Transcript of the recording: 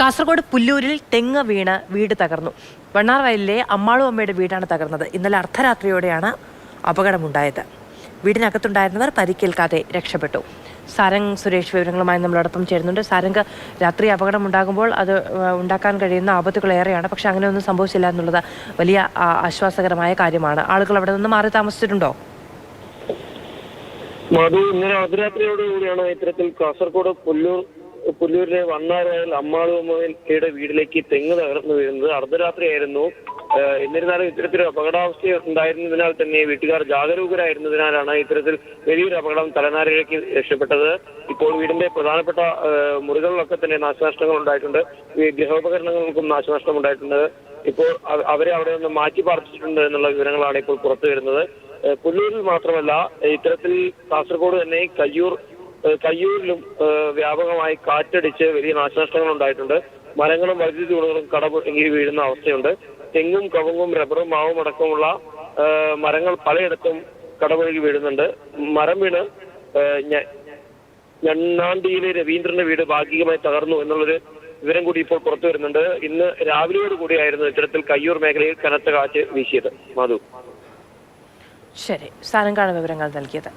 കാസർഗോഡ് പുല്ലൂരിൽ തെങ്ങ് വീണ് വീട് തകർന്നു. വണ്ണാർ വണ്ണാർവയലിലെ അമ്മാളു അമ്മയുടെ വീടാണ് തകർന്നത്. ഇന്നലെ അർദ്ധരാത്രിയോടെയാണ് അപകടമുണ്ടായത്. വീടിനകത്തുണ്ടായിരുന്നവർ പരിക്കേൽക്കാതെ രക്ഷപ്പെട്ടു. സാരംഗ് സുരേഷ് വിവരങ്ങളുമായി നമ്മളോടൊപ്പം ചേരുന്നുണ്ട്. സാരംഗ് രാത്രി അപകടം ഉണ്ടാകുമ്പോൾ അത് ഉണ്ടാക്കാൻ കഴിയുന്ന ആപത്തുകൾ ഏറെയാണ്. പക്ഷെ അങ്ങനെയൊന്നും സംഭവിച്ചില്ല എന്നുള്ളത് വലിയ ആശ്വാസകരമായ കാര്യമാണ്. ആളുകൾ അവിടെ നിന്ന് മാറി താമസിച്ചിട്ടുണ്ടോ? മധു ഇന്നലെ അർദ്ധരാത്രിയോടുകൂടിയാണ് ഇത്തരത്തിൽ കാസർഗോഡ് പുല്ലൂർ പുല്ലൂരിലെ വണ്ണാറായൽ അമ്മാളുമ്മയുടെ വീട്ടിലേക്ക് തെങ്ങ് തകർന്നു വീഴുന്നത് അർദ്ധരാത്രിയായിരുന്നു. എന്നിരുന്നാലും ഇത്തരത്തിൽ അപകടാവസ്ഥ ഉണ്ടായിരുന്നതിനാൽ തന്നെ വീട്ടുകാർ ജാഗരൂകരായിരുന്നതിനാലാണ് ഇത്തരത്തിൽ വലിയൊരു അപകടം തലനാരിഴയ്ക്ക് രക്ഷപ്പെട്ടത്. ഇപ്പോൾ വീടിന്റെ പ്രധാനപ്പെട്ട മുറികളിലൊക്കെ തന്നെ നാശനഷ്ടങ്ങൾ ഉണ്ടായിട്ടുണ്ട്. ഗൃഹോപകരണങ്ങൾക്കും നാശനഷ്ടം ഉണ്ടായിട്ടുണ്ട്. ഇപ്പോൾ അവരെ അവിടെ നിന്ന് മാറ്റി പാർപ്പിച്ചിട്ടുണ്ട് എന്നുള്ള വിവരങ്ങളാണ് ഇപ്പോൾ പുറത്തു വരുന്നത്. പുല്ലൂരിൽ മാത്രമല്ല ഇത്തരത്തിൽ കാസർഗോഡ് തന്നെ കയ്യൂർ കയ്യൂരിലും വ്യാപകമായി കാറ്റടിച്ച് വലിയ നാശനഷ്ടങ്ങൾ ഉണ്ടായിട്ടുണ്ട്. മരങ്ങളും വൈദ്യുതി തൂണുകളും കടപൊട്ടി വീഴുന്ന അവസ്ഥയുണ്ട്. തെങ്ങും കവുങ്ങും റബ്ബറും മാവും അടക്കമുള്ള മരങ്ങൾ പലയിടത്തും കടപൊഴുകി വീഴുന്നുണ്ട്. മരം വീണ് ഞണ്ണാണ്ടിയിലെ രവീന്ദ്രന്റെ വീട് ഭാഗികമായി തകർന്നു എന്നുള്ളൊരു വിവരം കൂടി ഇപ്പോൾ പുറത്തു വരുന്നുണ്ട്. ഇന്ന് രാവിലെയോട് കൂടിയായിരുന്നു ഇത്തരത്തിൽ കയ്യൂർ മേഖലയിൽ കനത്ത കാറ്റ് വീശിയത്. മധു. ശരി. സ്ഥാനം കാണുന്ന വിവരങ്ങൾ നൽകിയത്.